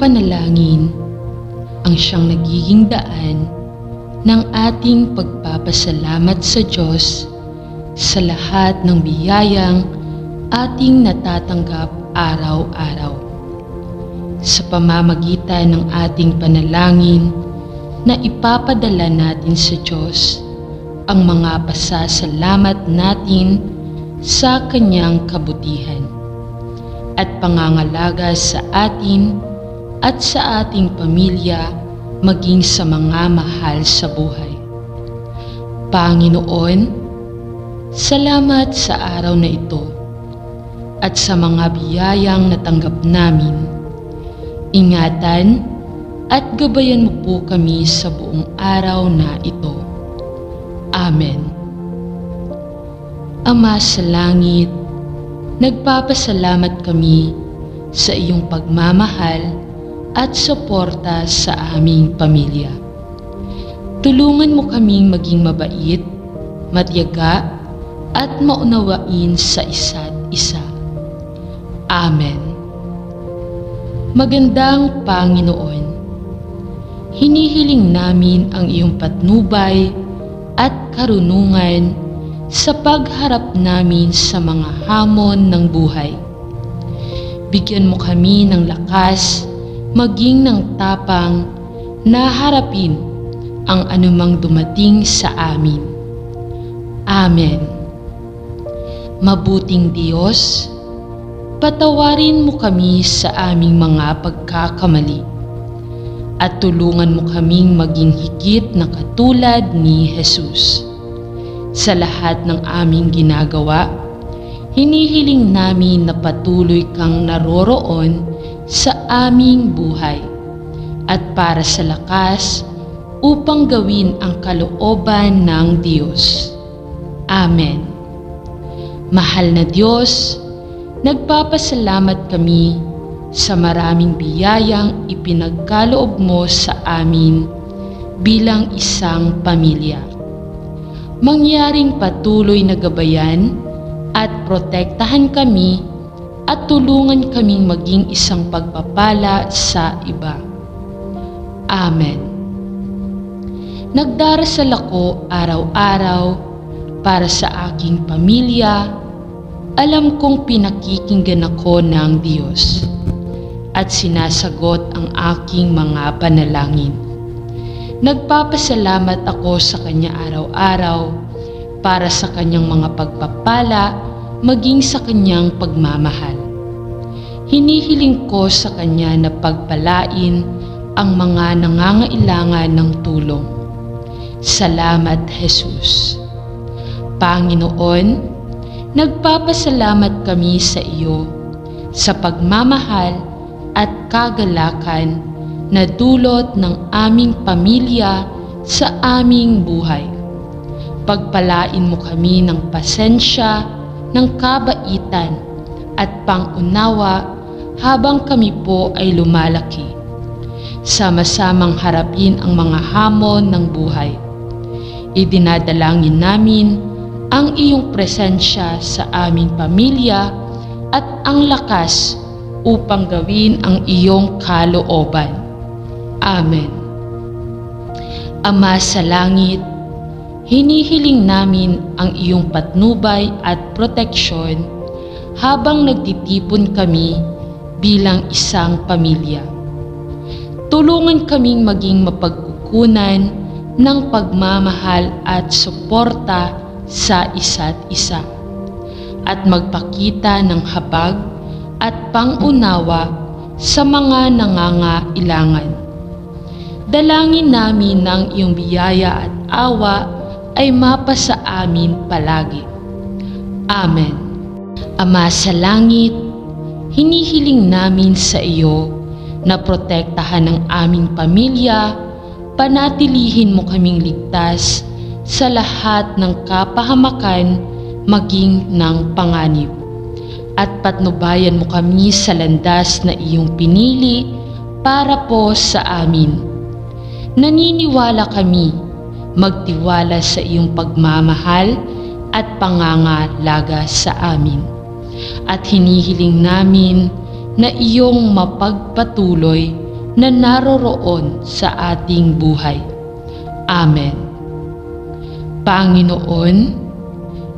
panalangin ang siyang nagiging daan ng ating pagpapasalamat sa Diyos sa lahat ng biyayang ating natatanggap araw-araw. Sa pamamagitan ng ating panalangin na ipapadala natin sa Diyos ang mga pasasalamat natin sa Kanyang kabutihan at pangangalaga sa atin at sa ating pamilya maging sa mga mahal sa buhay. Panginoon, salamat sa araw na ito at sa mga biyayang natanggap namin. Ingatan at gabayan mo po kami sa buong araw na ito. Amen. Ama sa langit, nagpapasalamat kami sa iyong pagmamahal at suporta sa aming pamilya. Tulungan mo kaming maging mabait, matyaga, at maunawain sa isa't isa. Amen. Magandang Panginoon, hinihiling namin ang iyong patnubay at karunungan sa pagharap namin sa mga hamon ng buhay. Bigyan mo kami ng lakas maging ng tapang na harapin ang anumang dumating sa amin. Amen. Mabuting Diyos, patawarin mo kami sa aming mga pagkakamali at tulungan mo kaming maging higit na katulad ni Jesus. Sa lahat ng aming ginagawa, hinihiling namin na patuloy kang naroroon sa aming buhay at para sa lakas upang gawin ang kalooban ng Diyos. Amen. Mahal na Diyos, nagpapasalamat kami sa maraming biyayang ipinagkaloob mo sa amin bilang isang pamilya. Mangyaring patuloy na gabayan at protektahan kami at tulungan kaming maging isang pagpapala sa iba. Amen. Nagdarasal ako araw-araw para sa aking pamilya. Alam kong pinakikinggan ako ng Diyos at sinasagot ang aking mga panalangin. Nagpapasalamat ako sa Kanya araw-araw para sa Kanyang mga pagpapala maging sa Kanyang pagmamahal. Hinihiling ko sa Kanya na pagpalain ang mga nangangailangan ng tulong. Salamat, Jesus. Panginoon, nagpapasalamat kami sa iyo sa pagmamahal at kagalakan na dulot ng aming pamilya sa aming buhay. Pagpalain mo kami ng pasensya, ng kabaitan at pangunawa habang kami po ay lumalaki. Sama-samang harapin ang mga hamon ng buhay. Idinadalangin namin ang iyong presensya sa aming pamilya at ang lakas upang gawin ang iyong kalooban. Amen. Ama sa langit, hinihiling namin ang iyong patnubay at proteksyon habang nagtitipon kami bilang isang pamilya. Tulungan kaming maging mapagkukunan ng pagmamahal at suporta sa isa't isa at magpakita ng habag at pangunawa sa mga nangangailangan. Dalangin namin ng iyong biyaya at awa ay mapa sa amin palagi. Amen. Ama sa langit, hinihiling namin sa iyo na protektahan ang aming pamilya, panatilihin mo kaming ligtas sa lahat ng kapahamakan maging ng panganib. At patnubayan mo kami sa landas na iyong pinili para po sa amin. Naniniwala kami magtiwala sa iyong pagmamahal at pangangalaga sa amin. At hinihiling namin na iyong mapagpatuloy na naroroon sa ating buhay. Amen. Panginoon,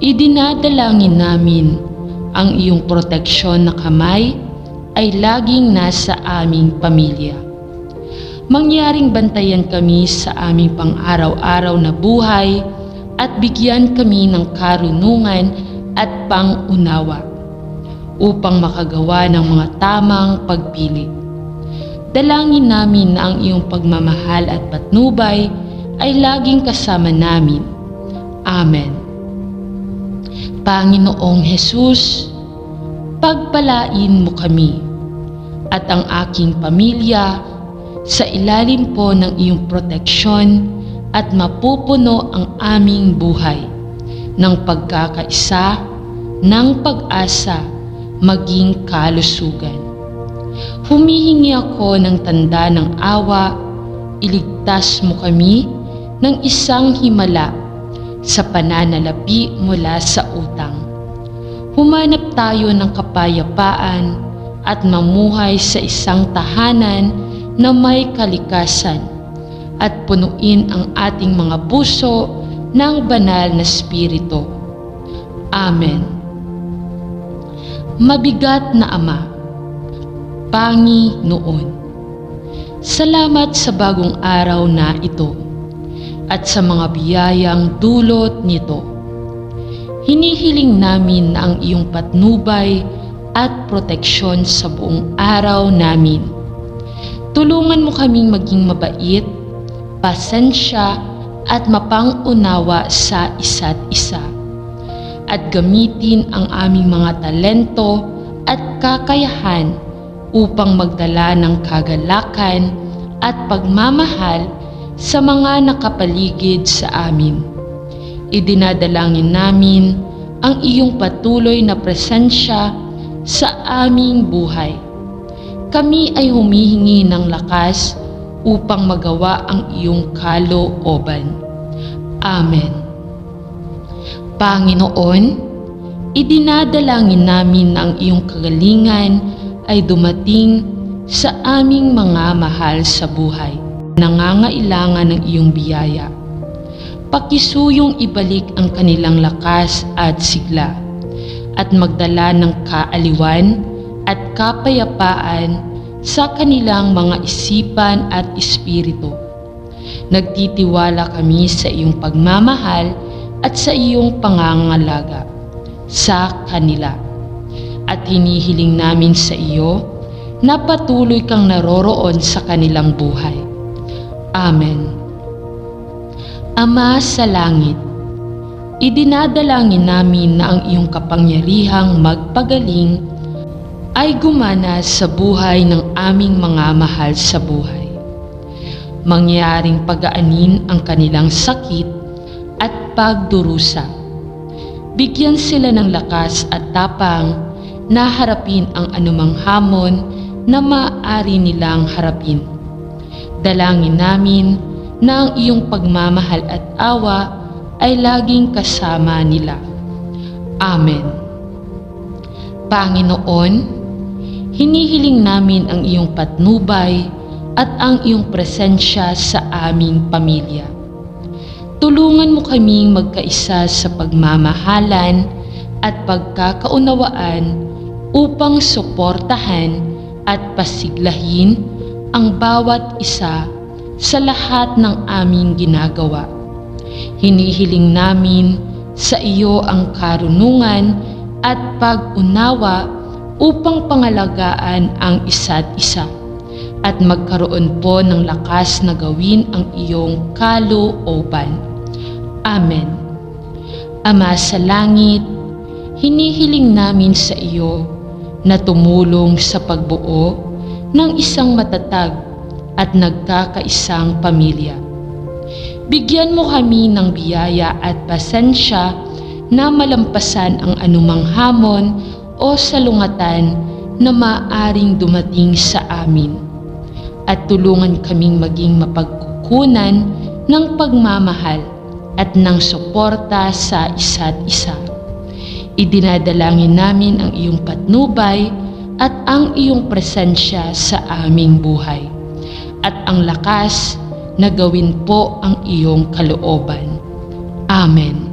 idinadalangin namin ang iyong proteksyon na kamay ay laging nasa aming pamilya. Mangyaring bantayan kami sa aming pang-araw-araw na buhay at bigyan kami ng karunungan at pangunawa upang makagawa ng mga tamang pagpili. Dalangin namin na ang iyong pagmamahal at patnubay ay laging kasama namin. Amen. Panginoong Hesus, pagpalain mo kami at ang aking pamilya sa ilalim po ng iyong proteksyon at mapupuno ang aming buhay ng pagkakaisa, ng pag-asa, maging kalusugan. Humihingi ako ng tanda ng awa, iligtas mo kami ng isang himala sa pananalapi mula sa utang. Humanap tayo ng kapayapaan at mamuhay sa isang tahanan na may kalikasan at punuin ang ating mga puso ng banal na spirito. Amen. Mabigat na Ama, Pangi noon. Salamat sa bagong araw na ito at sa mga biyayang dulot nito. Hinihiling namin na ang iyong patnubay at proteksyon sa buong araw namin. Tulungan mo kaming maging mabait, pasensya at mapang-unawa sa isa't isa. At gamitin ang aming mga talento at kakayahan upang magdala ng kagalakan at pagmamahal sa mga nakapaligid sa amin. Idinadalangin namin ang iyong patuloy na presensya sa aming buhay. Kami ay humihingi ng lakas upang magawa ang iyong kalooban. Amen. Panginoon, idinadalangin namin na ang iyong kagalingan ay dumating sa aming mga mahal sa buhay. Nangangailangan ng iyong biyaya. Pakisuyong ibalik ang kanilang lakas at sigla at magdala ng kaaliwan at kapayapaan sa kanilang mga isipan at espiritu. Nagtitiwala kami sa iyong pagmamahal at sa iyong pangangalaga sa kanila. At hinihiling namin sa iyo na patuloy kang naroroon sa kanilang buhay. Amen. Ama sa langit, idinadalangin namin na ang iyong kapangyarihang magpagaling ay gumana sa buhay ng aming mga mahal sa buhay. Mangyaring pagaanin ang kanilang sakit at pagdurusa. Bigyan sila ng lakas at tapang na harapin ang anumang hamon na maaari nilang harapin. Dalangin namin na ang iyong pagmamahal at awa ay laging kasama nila. Amen. Panginoon, hinihiling namin ang iyong patnubay at ang iyong presensya sa aming pamilya. Tulungan mo kaming magkaisa sa pagmamahalan at pagkakaunawaan upang suportahan at pasiglahin ang bawat isa sa lahat ng aming ginagawa. Hinihiling namin sa iyo ang karunungan at pag-unawa upang pangalagaan ang isa't isa at magkaroon po ng lakas na gawin ang iyong kalooban. Amen. Ama sa langit, hinihiling namin sa iyo na tumulong sa pagbuo ng isang matatag at nagkakaisang pamilya. Bigyan mo kami ng biyaya at pasensya na malampasan ang anumang hamon o salungatan na maaring dumating sa amin at tulungan kaming maging mapagkukunan ng pagmamahal at ng suporta sa isa't isa. Idinadalangin namin ang iyong patnubay at ang iyong presensya sa aming buhay. at ang lakas na gawin po ang iyong kalooban. Amen.